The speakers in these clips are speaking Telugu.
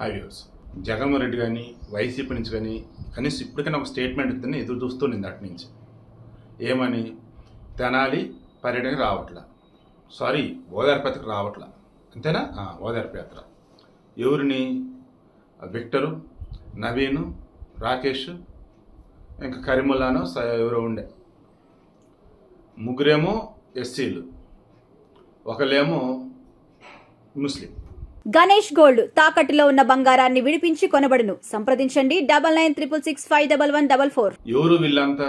హై వ్యూస్ జగన్మోహన్ రెడ్డి కానీ వైసీపీ నుంచి కానీ కనీసం ఇప్పటికైనా ఒక స్టేట్మెంట్ ఇద్దరిని ఎదురు చూస్తుంది అటు నుంచి. ఏమని? తెనాలి పర్యటన రావట్లా. సారీ ఓదార్పేతకు రావట్లా. అంతేనా? ఆ, ఓదార్పు యాత్ర. ఎవరిని? విక్టరు నవీను రాకేష్ ఇంకా కరిముల్లాను ఎవరో ఉండే. ముగ్గురేమో ఎస్సీలు. ఒకళ్ళేమో ముస్లిం. గణేష్ గోల్డ్ తాకట్టులో ఉన్న బంగారాన్ని విడిపించి కొనబడును. సంప్రదించండి. Double nine triple six five double one double four. ఎవరు వీళ్ళంతా?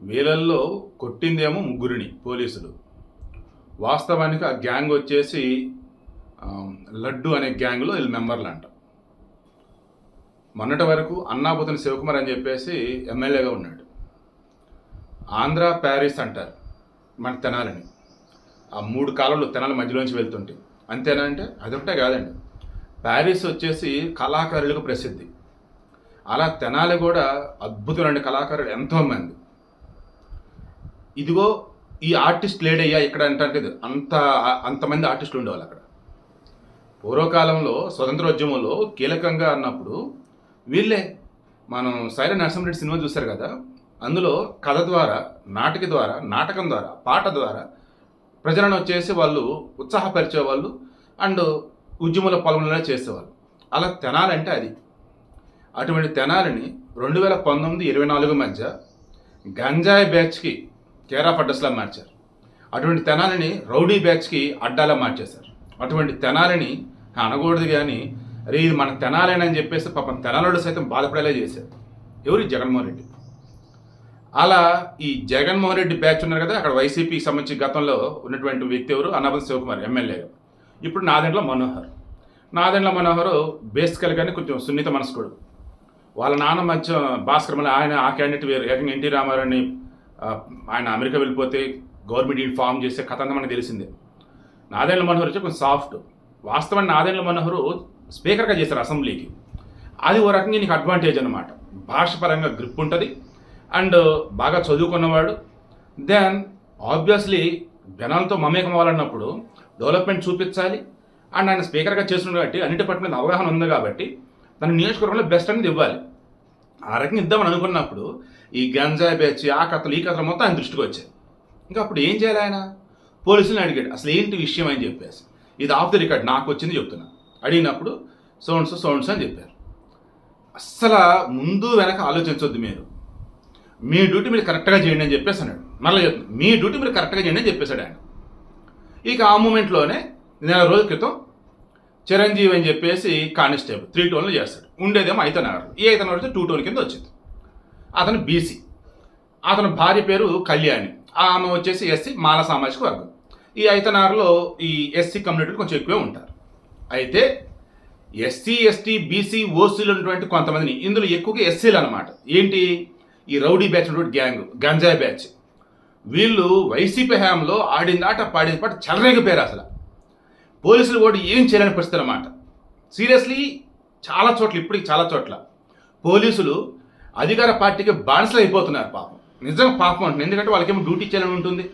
వీళ్ళల్లో కొట్టిందేమో ముగ్గురిని పోలీసులు. వాస్తవానికి ఆ గ్యాంగ్ వచ్చేసి లడ్డు అనే గ్యాంగ్లో వీళ్ళు మెంబర్లు అంట మొన్నటి వరకు అన్నాబుతని శివకుమార్ అని చెప్పేసి ఎమ్మెల్యేగా ఉన్నాడు. ఆంధ్ర ప్యారిస్ అంటారు. మన తెనాలని. ఆ మూడు కాలంలో తెనాల మధ్యలోంచి వెళ్తుంటే. అంతేనా అంటే? అదొకటే కాదండి. ప్యారిస్ వచ్చేసి కళాకారులకు ప్రసిద్ధి. అలా తెనాలి కూడా అద్భుతమైన కళాకారులు ఎంతోమంది. ఇదిగో ఈ ఆర్టిస్ట్ లేడయ్యా ఇక్కడ అంటే అంత అంతమంది ఆర్టిస్టులు ఉండేవాళ్ళు అక్కడ. పూర్వకాలంలో స్వతంత్రోద్యమంలో కీలకంగా అన్నప్పుడు వీళ్ళే మనం సైర నరసింహరెడ్డి సినిమా చూశారు కదా అందులో కథ ద్వారా నాటక ద్వారా నాటకం ద్వారా పాట ద్వారా ప్రజలను వచ్చేసి వాళ్ళు ఉత్సాహపరిచేవాళ్ళు అండ్ ఉద్యమంలో పాల్గొనేలా చేసేవాళ్ళు. అలా తెనాలంటే అది. అటువంటి తెనాలని రెండు వేల పంతొమ్మిది ఇరవై నాలుగు మధ్య గంజాయి బ్యాచ్కి కేర్ ఆఫ్ అడ్రస్లా మార్చారు. అటువంటి తెనాలని రౌడీ బ్యాచ్కి అడ్డాలా మార్చేశారు. అటువంటి తెనాలని అనకూడదు కానీ అరే ఇది మన తెనాలేనని చెప్పేసి పాపం తెనాలలో సైతం బాధపడేలా చేశారు. ఎవరు? జగన్మోహన్ రెడ్డి. అలా ఈ జగన్మోహన్ రెడ్డి బ్యాచ్ ఉన్నారు కదా అక్కడ వైసీపీకి సంబంధించి గతంలో ఉన్నటువంటి వ్యక్తి ఎవరు? అన్నపతి శివకుమార్ ఎమ్మెల్యే. ఇప్పుడు నాదెండ్ల మనోహర్. నాదెండ్ల మనోహర్ బేసికల్గానే కొంచెం సున్నిత మనస్కుడు. వాళ్ళ నాన్న మధ్య భాస్కర్ మళ్ళీ ఆయన ఆ క్యాండిడేట్ వేరు. ఏకంగా ఎన్టీ రామారావుని ఆయన అమెరికా వెళ్ళిపోతే గవర్నమెంట్ ఫామ్ చేసే కథ అంతా మనకు తెలిసిందే. నాదెండ్ల మనోహర్ వచ్చి కొంచెం సాఫ్ట్. వాస్తవాన్ని నాదెండ్ల మనోహర్ స్పీకర్గా చేశారు అసెంబ్లీకి. అది ఓ రకంగా నీకు అడ్వాంటేజ్ అనమాట భాష పరంగా గ్రిప్ ఉంటుంది. అండ్ బాగా చదువుకున్నవాడు. దెన్ ఆబ్వియస్లీ జనాలతో మమేకం అవ్వాలన్నప్పుడు డెవలప్మెంట్ చూపించాలి. అండ్ ఆయన స్పీకర్గా చేస్తున్నాడు కాబట్టి అన్నిటి పట్ల మీద అవగాహన ఉంది కాబట్టి తన నియోజకవర్గంలో బెస్ట్ అనేది ఇవ్వాలి. ఆ రకంగా ఇద్దామని అనుకున్నప్పుడు ఈ గంజాయి బ్యాచ్ ఆ కథలు ఈ కథలు మొత్తం ఆయన దృష్టికి వచ్చాయి. ఇంకా అప్పుడు ఏం చేయాలి ఆయన? పోలీసులను అడిగాడు. అసలు ఏంటి విషయం అని చెప్పేసి. ఇది ఆఫ్ ది రికార్డ్ నాకు వచ్చింది చెప్తున్నా. అడిగినప్పుడు సౌండ్స్ సౌండ్స్ అని చెప్పారు. అస్సలు ముందు వెనక ఆలోచించొద్దు మీరు. మీ డ్యూటీ మీరు కరెక్ట్గా చేయండి అని చెప్పేసి అన్నాడు. మళ్ళీ మీ డ్యూటీ మీరు కరెక్ట్గా చేయండి అని చెప్పేశాడు ఆయన. ఇక ఆ మూమెంట్లోనే నెల రోజుల క్రితం చిరంజీవి అని చెప్పేసి కానిస్టేబుల్ త్రీ టోన్లు చేస్తాడు. ఉండేదేమో ఐతనగర్ ఈ ఐతనగర్ నగర్ టూ టోన్ కింద వచ్చింది. అతను బీసీ. అతని భార్య పేరు కళ్యాణి. ఆమె వచ్చేసి ఎస్సీ మాల సామాజిక వర్గం. ఈ ఐతనార్లో ఈ ఎస్సీ కమ్యూనిటీ కొంచెం ఎక్కువే ఉంటారు. అయితే ఎస్సీ ఎస్టీ బీసీ ఓసీలు ఉన్నటువంటి కొంతమందిని. ఇందులో ఎక్కువగా ఎస్సీలు అనమాట ఏంటి? ఈ రౌడీ బ్యాచ్ ఉన్నటువంటి గ్యాంగ్ గంజాయి బ్యాచ్. వీళ్ళు వైసీపీ హయాంలో ఆడిందాట పాడిన పాట చెలరేగిపోయారు అసలు. పోలీసులు కూడా ఏం చేయలేని పరిస్థితి అనమాట సీరియస్లీ చాలా చోట్ల ఇప్పటికి చాలా చోట్ల పోలీసులు అధికార పార్టీకి బానిసలు అయిపోతున్నారు పాపం. నిజంగా పాపం అంటుంది ఎందుకంటే వాళ్ళకేమో డ్యూటీ చేయాలని ఉంటుంది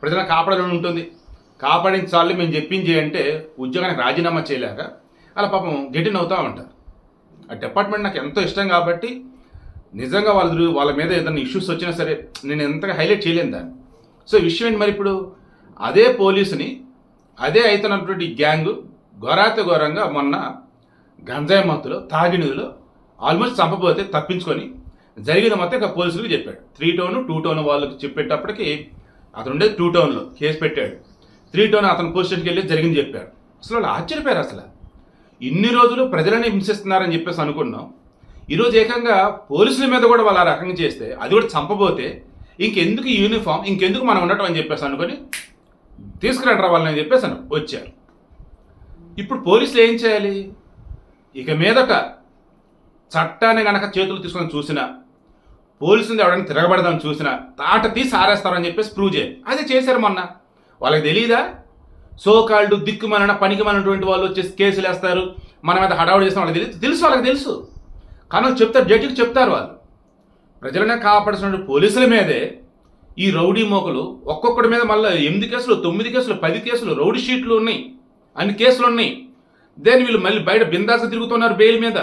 ప్రజలను కాపాడాలని ఉంటుంది. కాపాడించాలి మేము చెప్పింది అంటే ఉద్యోగానికి రాజీనామా చేయలేక అలా పాపం గెటిన్ అవుతూ ఉంటారు. ఆ డిపార్ట్మెంట్ నాకు ఎంతో ఇష్టం కాబట్టి నిజంగా వాళ్ళు వాళ్ళ మీద ఏదైనా ఇష్యూస్ వచ్చినా సరే నేను ఎంతగా హైలైట్ చేయలేను దాన్ని. సో విషయం ఏంటి మరి ఇప్పుడు? అదే పోలీసుని అదే అవుతున్నటువంటి గ్యాంగ్ ఘోరాతి ఘోరంగా మొన్న గంజాయి మత్తులో తాగినీలో ఆల్మోస్ట్ చంపబోతే తప్పించుకొని జరిగిన మొత్తం ఇక పోలీసులకు చెప్పాడు. త్రీ టౌన్ టూ టౌన్ వాళ్ళకి చెప్పేటప్పటికి అతను ఉండేది టూ టౌన్లో కేసు పెట్టాడు. త్రీ టౌన్ అతను పోలీస్ స్టేషన్కి వెళ్ళి జరిగింది చెప్పాడు. అసలు వాళ్ళు ఆశ్చర్యపోయారు అసలు. ఇన్ని రోజులు ప్రజలని హింసిస్తున్నారని చెప్పేసి అనుకున్నాం. ఈరోజు ఏకంగా పోలీసుల మీద కూడా వాళ్ళు ఆ రకంగా చేస్తే అది కూడా చంపబోతే ఇంకెందుకు యూనిఫామ్ ఇంకెందుకు మనం ఉండటం అని చెప్పేసి అనుకొని తీసుకురంటారా వాళ్ళని చెప్పేసి అను వచ్చారు. ఇప్పుడు పోలీసులు ఏం చేయాలి? ఇక మీదట చట్టాన్ని గనక చేతులు తీసుకొని చూసినా పోలీసులు ఎవడని తిరగబడదామని చూసినా తాట తీసి ఆరేస్తారని చెప్పేసి ప్రూవ్ చేయాలి. అది చేశారు మొన్న. వాళ్ళకి తెలియదా సోకాల్డ్ పనికి మనటువంటి వాళ్ళు వచ్చేసి కేసులు వేస్తారు మన మీద హడావుడు చేసిన వాళ్ళకి తెలియదు తెలుసు వాళ్ళకి తెలుసు. కానీ చెప్తారు జడ్జికి చెప్తారు వాళ్ళు. ప్రజలనే కాపాడుతున్న పోలీసుల మీదే ఈ రౌడీ మోకలు ఒక్కొక్కడి మీద మళ్ళీ ఎనిమిది కేసులు తొమ్మిది కేసులు పది కేసులు రౌడీ షీట్లు ఉన్నాయి అన్ని కేసులు ఉన్నాయి. దేని వీళ్ళు మళ్ళీ బయట బిందాస తిరుగుతున్నారు బెయిల్ మీద.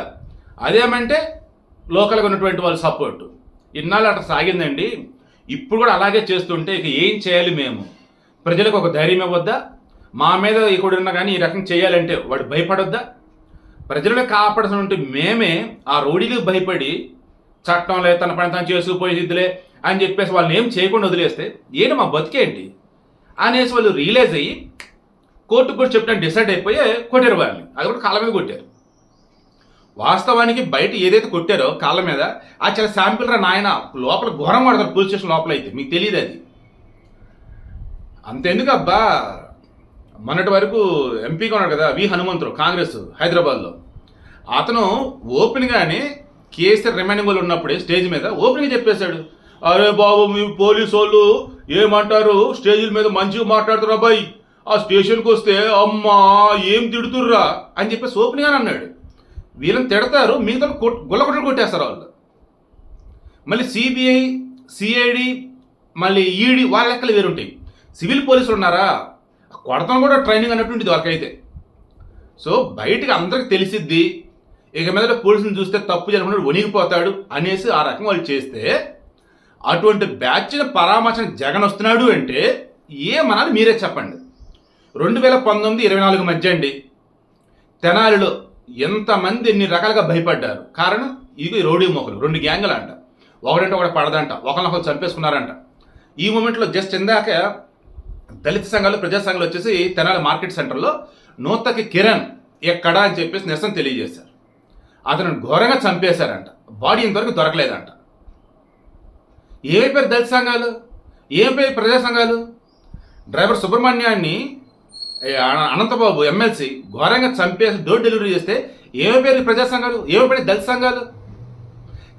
అదేమంటే లోకల్గా ఉన్నటువంటి వాళ్ళ సపోర్ట్ ఇన్నాళ్ళు అట్లా సాగిందండి. ఇప్పుడు కూడా అలాగే చేస్తుంటే ఇక ఏం చేయాలి మేము? ప్రజలకు ఒక ధైర్యం ఇవ్వద్దా? మా మీద ఇక్కడ ఉన్నా కానీ ఈ రకం చేయాలంటే వాడు భయపడొద్దా? ప్రజలను కాపాడాల్సినటువంటి మేమే ఆ రోడీలకు భయపడి చట్టం లేదు తన పని తను చేసుకుపోయేదిలే అని చెప్పేసి వాళ్ళని ఏం చేయకుండా వదిలేస్తే ఏంటి మా బతికేంటి? అనేసి వాళ్ళు రియలైజ్ అయ్యి కోర్టుకు కూడా చెప్పడానికి డిసైడ్ అయిపోయి కొట్టారు వాళ్ళని. అది కూడా కాళ్ళ మీద కొట్టారు. వాస్తవానికి బయట ఏదైతే కొట్టారో కాళ్ళ మీద ఆ చాలా శాంపిల్ రా నాయన లోపల ఘోరం పడతారు పోలీస్ స్టేషన్ లోపల అయితే. మీకు తెలియదు అది. అంతెందుకు అబ్బా? మొన్నటి వరకు ఎంపీగా ఉన్నాడు కదా వి హనుమంతరావు కాంగ్రెస్ హైదరాబాద్లో. అతను ఓపెన్గానే కేసీఆర్ రిమైనింగ్ వాళ్ళు ఉన్నప్పుడే స్టేజ్ మీద ఓపెన్గా చెప్పేశాడు. అరే బాబు మీ పోలీసు వాళ్ళు ఏమంటారు? స్టేజీల మీద మంచిగా మాట్లాడుతారు అబ్బాయి ఆ స్టేషన్కి వస్తే అమ్మా ఏం తిడుతుర్రా? అని చెప్పేసి ఓపెన్గానే అన్నాడు. వీళ్ళని తిడతారు మిగతా గుల్లకొట్టలు కొట్టేస్తారు వాళ్ళు. మళ్ళీ సిబిఐ సిఐడి మళ్ళీ ఈడీ వాళ్ళ లెక్కలు వేరుంటాయి. సివిల్ పోలీసులు ఉన్నారా? కొడతాను కూడా ట్రైనింగ్ అన్నటువంటిది వాళ్ళకైతే సో బయటకు అందరికి తెలిసిద్ది ఇక మీద పోలీసుని చూస్తే తప్పు జరగకుండా వణిగిపోతాడు అనేసి ఆ రకం వాళ్ళు చేస్తే అటువంటి బ్యాచ్ని పరామర్శన జగన్ వస్తున్నాడు అంటే ఏమనాలి మీరే చెప్పండి. రెండు వేల పంతొమ్మిది ఇరవై నాలుగు మధ్య అండి తెనాలిలో ఎంతమంది ఎన్ని రకాలుగా భయపడ్డారు. కారణం ఇది రౌడీ మోకలు రెండు గ్యాంగులు అంట ఒకడంటే ఒకటి పడదంట ఒకరినొకరు చంపేసుకున్నారంట. ఈ మూమెంట్లో జస్ట్ ఇందాక దళిత సంఘాలు ప్రజా సంఘాలు వచ్చేసి తెనాలి మార్కెట్ సెంటర్లో నూతకి కిరణ్ ఎక్కడా అని చెప్పేసి నిరసన తెలియజేశారు. అతను ఘోరంగా చంపేశారంట. బాడీ ఇంతవరకు దొరకలేదంట. ఏమైపోయారు దళిత సంఘాలు? ఏం ప్రజా సంఘాలు? డ్రైవర్ సుబ్రహ్మణ్యాన్ని అనంతబాబు ఎమ్మెల్సీ ఘోరంగా చంపేసి డోర్ డెలివరీ చేస్తే ఏమైపోయారు పేరు ప్రజా సంఘాలు? పేరు దళిత సంఘాలు?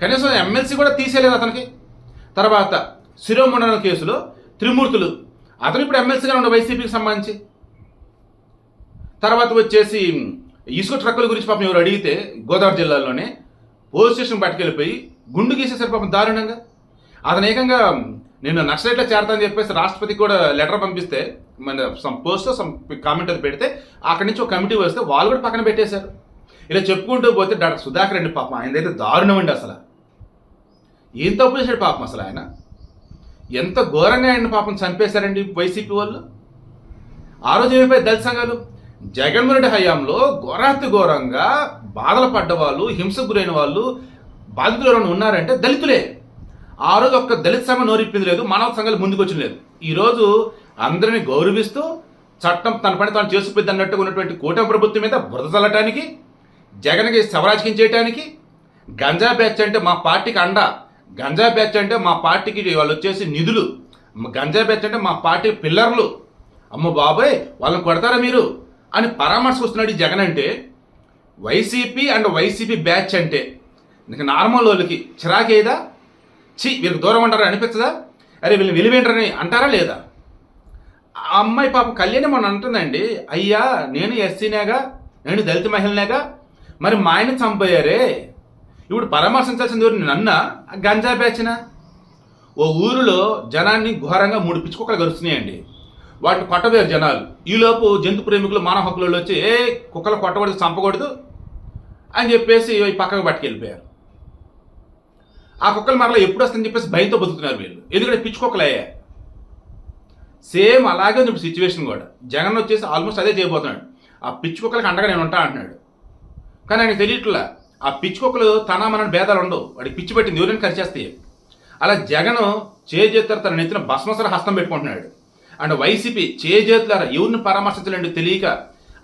కనీసం ఎమ్మెల్సీ కూడా తీసేయలేదు అతనికి. తర్వాత శిరోమండలం కేసులో త్రిమూర్తులు అతను ఇప్పుడు ఎమ్మెల్సీగా ఉన్న వైసీపీకి సంబంధించి. తర్వాత వచ్చేసి ఇసుక ట్రక్కుల గురించి పాపం ఎవరు అడిగితే గోదావరి జిల్లాలోనే పోలీస్ స్టేషన్ పట్టుకెళ్ళిపోయి గుండు గీసేసారు పాపం దారుణంగా. అతను ఏకంగా నేను నక్సలైట్లో చేరతానని చెప్పేసి రాష్ట్రపతికి కూడా లెటర్ పంపిస్తే మన సమ్ పోస్ట్ సమ్ కామెంట్ అది పెడితే అక్కడి నుంచి ఒక కమిటీ వస్తే వాళ్ళు కూడా పక్కన పెట్టేశారు. ఇలా చెప్పుకుంటూ పోతే డాక్టర్ సుధాకర్ అండి పాపం ఆయనదైతే దారుణం అండి అసలు. ఏం తప్పు చేశాడు పాపం అసలు ఆయన? ఎంత ఘోరంగా ఆయన పాపం చంపేశారండి వైసీపీ వాళ్ళు? ఆ రోజు ఏమైపోయి దళిత సంఘాలు? జగన్మోహన్ రెడ్డి హయాంలో ఘోరాతి ఘోరంగా బాధలు పడ్డ వాళ్ళు హింసకు గురైన వాళ్ళు బాధితులు ఎవరైనా ఉన్నారంటే దళితులే. ఆ రోజు ఒక్క దళిత సంఘం నోరిప్పింది లేదు మానవ సంఘాలు ముందుకొచ్చింది లేదు. ఈరోజు అందరిని గౌరవిస్తూ చట్టం తన పని తాను చేసుకుపోద్ది అన్నట్టుగా ఉన్నటువంటి కూటమి ప్రభుత్వం మీద బురద చల్లటానికి జగన్కి శవరాజకీయం చేయడానికి గంజా బ్యాచ్ అంటే మా పార్టీకి అండ. గంజా బ్యాచ్ అంటే మా పార్టీకి వాళ్ళు వచ్చేసి నిధులు. గంజా బ్యాచ్ అంటే మా పార్టీ పిల్లర్లు. అమ్మ బాబాయ్ వాళ్ళని కొడతారా మీరు? అని పరామర్శ వస్తున్నాడు ఈ జగన్ అంటే వైసీపీ అండ్ వైసీపీ బ్యాచ్ అంటే. ఇంక నార్మల్ వాళ్ళకి చిరాకేదా చి వీళ్ళకి దూరం అంటారా అనిపించదా? అరే వీళ్ళని విలువేంటరని అంటారా లేదా? ఆ అమ్మాయి పాప కళ్యాణి మొన్న అంటుందండి అయ్యా నేను ఎస్సీనేగా నేను దళిత మహిళనేగా మరి మా ఆయన చంపయ్యారే ఇప్పుడు పరామర్శించాల్సింది ఎవరు? నన్న గంజా బ్యాచ్నా? ఓ ఊరిలో జనాన్ని ఘోరంగా మూడు పిచ్చుకుక్కలు గరుస్తున్నాయండి. వాటిని కొట్టవేరు జనాలు. ఈలోపు జంతు ప్రేమికులు మానవ హక్కులలో వచ్చి ఏ కుక్కలు కొట్టకూడదు చంపకూడదు? అని చెప్పేసి పక్కకు పట్టుకెళ్ళిపోయారు. ఆ కుక్కలు మరలా ఎప్పుడు వస్తుందని చెప్పేసి భయంతో బతుకుతున్నారు వీళ్ళు. ఎందుకంటే పిచ్చుకొక్కలు. అయ్యాయి సేమ్ అలాగే ఉంది ఇప్పుడు సిచ్యువేషన్ కూడా. జగన్ వచ్చేసి ఆల్మోస్ట్ అదే చేయబోతున్నాడు. ఆ పిచ్చి కుక్కలకి అండగా నేను ఉంటా అంటున్నాడు. కానీ ఆయనకు తెలియట్లా. ఆ పిచ్చి కుక్కలు తన మన భేదాలు ఉండవు. వాడికి పిచ్చి పెట్టింది ఎవరైనా ఖర్చేస్తాయి అలా జగన్ చేజేతారు తన నెత్తిన భస్మసర హస్తం పెట్టుకుంటున్నాడు. అండ్ వైసీపీ చేజేతులారా ఎవరిని పరామర్శించలేండి తెలియక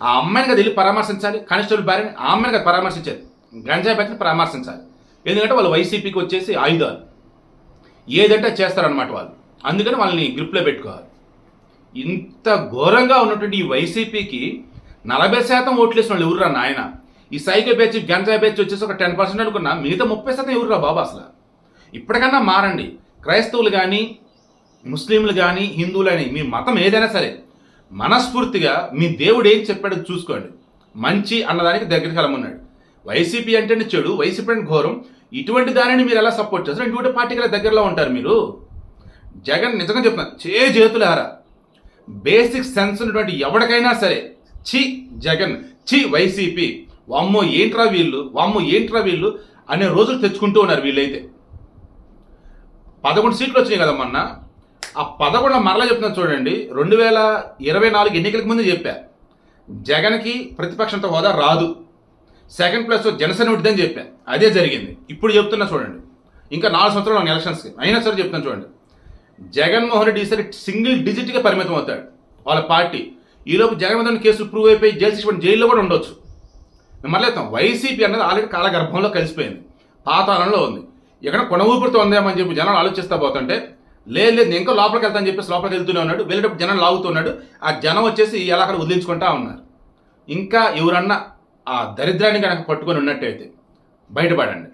ఆ అమ్మాయిని కదా వెళ్ళి పరామర్శించాలి కానిస్టేబుల్ భార్యని ఆ అమ్మాయిని కదా పరామర్శించాలి గంజాయి బ్యాచ్ని పరామర్శించాలి. ఎందుకంటే వాళ్ళు వైసీపీకి వచ్చేసి ఆయుధాలు. ఏదంటే చేస్తారనమాట వాళ్ళు. అందుకని వాళ్ళని గ్రిప్లో పెట్టుకోవాలి. ఇంత ఘోరంగా ఉన్నటువంటి ఈ వైసీపీకి నలభై శాతం ఓట్లేసిన వాళ్ళు ఎవరురా నాయన? ఈ సైకిల్ బ్యాచ్ గంజా బ్యాచ్ వచ్చేసి ఒక టెన్ పర్సెంట్ అనుకున్నా మిగతా ముప్పై శాతం ఎవరురా బాబు అసలు? ఇప్పటికన్నా మారండి. క్రైస్తవులు కానీ ముస్లింలు కానీ హిందువులు కానీ మీ మతం ఏదైనా సరే మనస్ఫూర్తిగా మీ దేవుడు ఏం చెప్పాడో చూసుకోండి. మంచి అన్నదానికి దగ్గరికి కలమన్నాడు వైసీపీ అంటే చెడు వైసీపీ అంటే ఘోరం. ఇటువంటి దానిని మీరు ఎలా సపోర్ట్ చేస్తారు? ఇటువంటి పార్టీకి దగ్గరలో ఉంటారు మీరు? జగన్ నిజంగా చెప్తున్నాను చే చేతులారా బేసిక్ సెన్స్ ఉన్నటువంటి ఎవరికైనా సరే చి జగన్ చి వైసీపీ. వామ్మో ఏంట్రా వీళ్ళు? వామ్మో ఏంట్రా వీళ్ళు? అనే రోజులు తెచ్చుకుంటూ ఉన్నారు వీళ్ళైతే. పదకొండు సీట్లు వచ్చినాయి కదా మొన్న. ఆ పదకొండు మరలా చెప్తున్నా చూడండి. రెండు వేల ఇరవై నాలుగు ఎన్నికలకు ముందు చెప్పా. జగన్కి ప్రతిపక్షంతో హోదా రాదు. సెకండ్ ప్లస్ జనసేన ఉంటుందని చెప్పా. అదే జరిగింది. ఇప్పుడు చెప్తున్నా చూడండి. ఇంకా నాలుగు సంవత్సరాలు ఉన్నాయి ఎలక్షన్స్కి. అయినా సరే చెప్తున్నాను చూడండి. జగన్మోహన్ రెడ్డి ఈసారి సింగిల్ డిజిట్గా పరిమితం అవుతాడు. వాళ్ళ పార్టీ. ఈలోపు జగన్మోహన్ కేసులు ప్రూవ్ అయిపోయి జైలు శిక్ష జైల్లో కూడా ఉండొచ్చు. మళ్ళీ వైసీపీ అన్నది ఆల్రెడీ కాలగర్భంలో కలిసిపోయింది. పాతాళంలో ఉంది. ఎక్కడ కొన ఊపిరితో ఉందేమని చెప్పి జనాలు ఆలోచిస్తా పోతుంటే లేదు లేదు నేను ఇంకా లోపలికి వెళ్తాను చెప్పేసి లోపలికి వెళ్తూనే ఉన్నాడు. వెళ్ళేటప్పుడు జనం లాగుతున్నాడు ఆ జనం వచ్చేసి ఎలా అక్కడ వదిలించుకుంటా ఉన్నారు. ఇంకా ఎవరన్నా ఆ దరిద్రాన్ని కనుక పట్టుకొని ఉన్నట్టయితే బయటపడండి.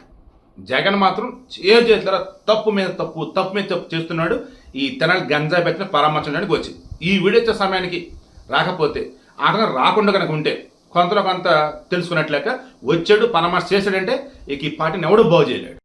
జగన్ మాత్రం ఏ చేతుల తప్పు మీద తప్పు తప్పు మీద తప్పు చేస్తున్నాడు. ఈ తెనాలి గంజాయి పెట్టిన పరామర్శించడానికి వచ్చి. ఈ వీడియో వచ్చే సమయానికి రాకపోతే అతను రాకుండా కనుక ఉంటే కొంతలో కొంత తెలుసుకున్నట్లేక వచ్చాడు పనమాట చేశాడంటే ఇక ఈ పార్టీని ఎవడు బాగు చేయలేడు.